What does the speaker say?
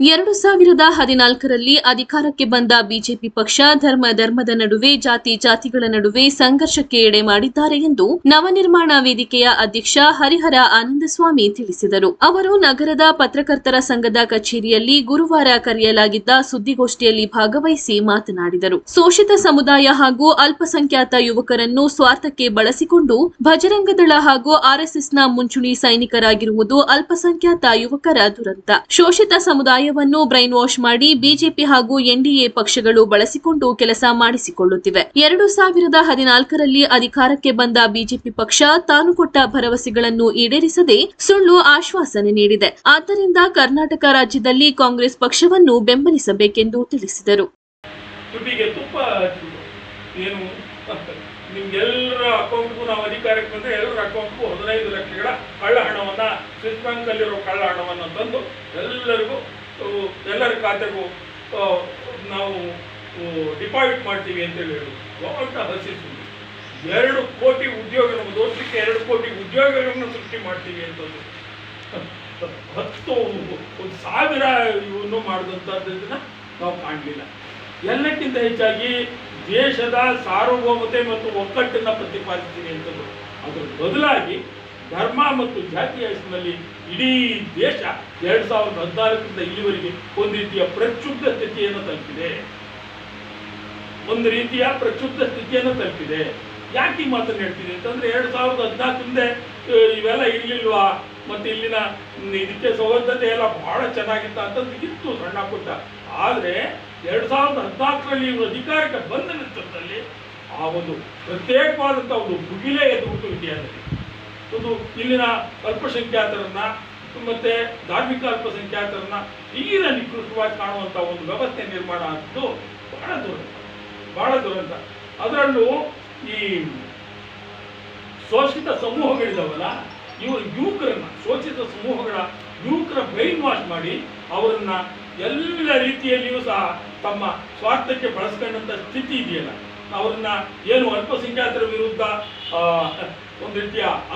ಎರಡು ಸಾವಿರದ ಹದಿನಾಲ್ಕರಲ್ಲಿ ಅಧಿಕಾರಕ್ಕೆ ಬಂದ ಬಿಜೆಪಿ ಪಕ್ಷ ಧರ್ಮ ಧರ್ಮದ ನಡುವೆ ಜಾತಿ ಜಾತಿಗಳ ನಡುವೆ ಸಂಘರ್ಷಕ್ಕೆ ಎಡೆ ಮಾಡಿದ್ದಾರೆ ಎಂದು ನವನಿರ್ಮಾಣ ವೇದಿಕೆಯ ಅಧ್ಯಕ್ಷ ಹರಿಹರ ಆನಂದಸ್ವಾಮಿ ತಿಳಿಸಿದರು. ಅವರು ನಗರದ ಪತ್ರಕರ್ತರ ಸಂಘದ ಕಚೇರಿಯಲ್ಲಿ ಗುರುವಾರ ಕರೆಯಲಾಗಿದ್ದ ಸುದ್ದಿಗೋಷ್ಠಿಯಲ್ಲಿ ಭಾಗವಹಿಸಿ ಮಾತನಾಡಿದರು. ಶೋಷಿತ ಸಮುದಾಯ ಹಾಗೂ ಅಲ್ಪಸಂಖ್ಯಾತ ಯುವಕರನ್ನು ಸ್ವಾರ್ಥಕ್ಕೆ ಬಳಸಿಕೊಂಡು ಭಜರಂಗದಳ ಹಾಗೂ ಆರ್ಎಸ್ಎಸ್ನ ಮುಂಚೂಣಿ ಸೈನಿಕರಾಗಿರುವುದು ಅಲ್ಪಸಂಖ್ಯಾತ ಯುವಕರ ದುರಂತ. ಶೋಷಿತ ಸಮುದಾಯವನ್ನು ಬ್ರೈನ್ ವಾಶ್ ಮಾಡಿ ಬಿಜೆಪಿ ಹಾಗೂ ಎನ್ಡಿಎ ಪಕ್ಷಗಳು ಬಳಸಿಕೊಂಡು ಕೆಲಸ ಮಾಡಿಸಿಕೊಳ್ಳುತ್ತಿವೆ. ಎರಡು ಸಾವಿರದ ಹದಿನಾಲ್ಕರಲ್ಲಿ ಅಧಿಕಾರಕ್ಕೆ ಬಂದ ಬಿಜೆಪಿ ಪಕ್ಷ ತಾನು ಕೊಟ್ಟ ಭರವಸೆಗಳನ್ನು ಈಡೇರಿಸದೆ ಸುಳ್ಳು ಆಶ್ವಾಸನೆ ನೀಡಿದೆ. ಆದ್ದರಿಂದ ಕರ್ನಾಟಕ ರಾಜ್ಯದಲ್ಲಿ ಕಾಂಗ್ರೆಸ್ ಪಕ್ಷವನ್ನು ಬೆಂಬಲಿಸಬೇಕೆಂದು ತಿಳಿಸಿದರು. ನಿಮ್ಗೆಲ್ಲರ ಅಕೌಂಟ್ಗೂ ನಾವು ಅಧಿಕಾರಕ್ಕೆ ಬಂದರೆ ಎಲ್ಲರ ಅಕೌಂಟ್ಗೂ ಹದಿನೈದು ಲಕ್ಷಗಳ ಕಳ್ಳ ಹಣವನ್ನು ಸ್ವಿಸ್ ಬ್ಯಾಂಕಲ್ಲಿರೋ ಕಳ್ಳ ಹಣವನ್ನು ತಂದು ಎಲ್ಲರಿಗೂ ಎಲ್ಲರ ಖಾತೆಗೂ ನಾವು ಡಿಪಾಸಿಟ್ ಮಾಡ್ತೀವಿ ಅಂತೇಳಿ ಹೇಳಿ ಅಂತ ಹಸಿಸು ಎರಡು ಕೋಟಿ ಉದ್ಯೋಗ ನಮ್ಮ ದೋಷಕ್ಕೆ ಎರಡು ಕೋಟಿ ಉದ್ಯೋಗಗಳನ್ನು ಸೃಷ್ಟಿ ಮಾಡ್ತೀವಿ ಅಂತಂದು ಹತ್ತು, ಒಂದು ಸಾವಿರ ಇವನ್ನು ಮಾಡಿದಂಥದ್ದನ್ನು ನಾವು ಕಾಣಲಿಲ್ಲ. ಎಲ್ಲಕ್ಕಿಂತ ಹೆಚ್ಚಾಗಿ ದೇಶದ ಸಾರ್ವಭೌಮತೆ ಮತ್ತು ಒಕ್ಕಟ್ಟನ್ನು ಪ್ರತಿಪಾದಿಸ್ತೀನಿ ಅಂತಂದು ಅದರ ಬದಲಾಗಿ ಧರ್ಮ ಮತ್ತು ಜಾತಿಯ ಹೆಸರಿನಲ್ಲಿ ಇಡೀ ದೇಶ ಎರಡು ಸಾವಿರದ ಹದಿನಾಲ್ಕರಿಂದ ಇಲ್ಲಿವರೆಗೆ ಒಂದು ರೀತಿಯ ಪ್ರಕ್ಷುಬ್ಧ ಸ್ಥಿತಿಯನ್ನು ತಲುಪಿದೆ. ಒಂದು ರೀತಿಯ ಪ್ರಕ್ಷುಬ್ಧ ಸ್ಥಿತಿಯನ್ನು ತಲುಪಿದೆ. ಯಾಕೆ ಈ ಮಾತನ್ನು ಹೇಳ್ತೀನಿ ಅಂತಂದ್ರೆ ಎರಡು ಸಾವಿರದ ಹದಿನಾಲ್ಕರಿಂದ ಇವೆಲ್ಲ ಇರ್ಲಿಲ್ವಾ? ಮತ್ತೆ ಇಲ್ಲಿನ ಇದಕ್ಕೆ ಸೌಲಭ್ಯತೆ ಎಲ್ಲ ಬಹಳ ಚೆನ್ನಾಗಿತ್ತ ಅಂತಂದು ಇತ್ತು ಸಣ್ಣ ಪುಟ್ಟ. ಆದರೆ ಎರಡು ಸಾವಿರದ ಹದಿನಾಲ್ಕರಲ್ಲಿ ಇವರು ಅಧಿಕಾರಕ್ಕೆ ಬಂದ ನಂತರದಲ್ಲಿ ಆ ಒಂದು ಪ್ರತ್ಯೇಕವಾದಂಥ ಒಂದು ಭುಗಿಲೆ ಎದುರು ಇಂಡಿಯಾದಲ್ಲಿ ಒಂದು ಇಲ್ಲಿನ ಅಲ್ಪಸಂಖ್ಯಾತರನ್ನ ಮತ್ತೆ ಧಾರ್ಮಿಕ ಅಲ್ಪಸಂಖ್ಯಾತರನ್ನ ತೀರ ನಿಕೃಷ್ಟವಾಗಿ ಕಾಣುವಂಥ ಒಂದು ವ್ಯವಸ್ಥೆ ನಿರ್ಮಾಣ ಆಗಿದ್ದು ಬಹಳ ದುರಂತ ಬಹಳ ದುರಂತ ಅದರಲ್ಲೂ ಈ ಶೋಷಿತ ಸಮೂಹಗಳಿದಾವಲ್ಲ, ಇವರು ಯುವಕರನ್ನ, ಶೋಷಿತ ಸಮೂಹಗಳ ಯುವಕರ ಬ್ರೈನ್ ವಾಶ್ ಮಾಡಿ ಅವರನ್ನ ಎಲ್ಲ ರೀತಿಯಲ್ಲಿಯೂ ಸಹ ತಮ್ಮ ಸ್ವಾರ್ಥಕ್ಕೆ ಬಳಸ್ಕೊಂಡಂತ ಸ್ಥಿತಿ ಇದೆಯಲ್ಲ. ಅವರನ್ನ ಏನು ಅಲ್ಪಸಂಖ್ಯಾತರ ವಿರುದ್ಧ ಒಂದು ರೀತಿಯ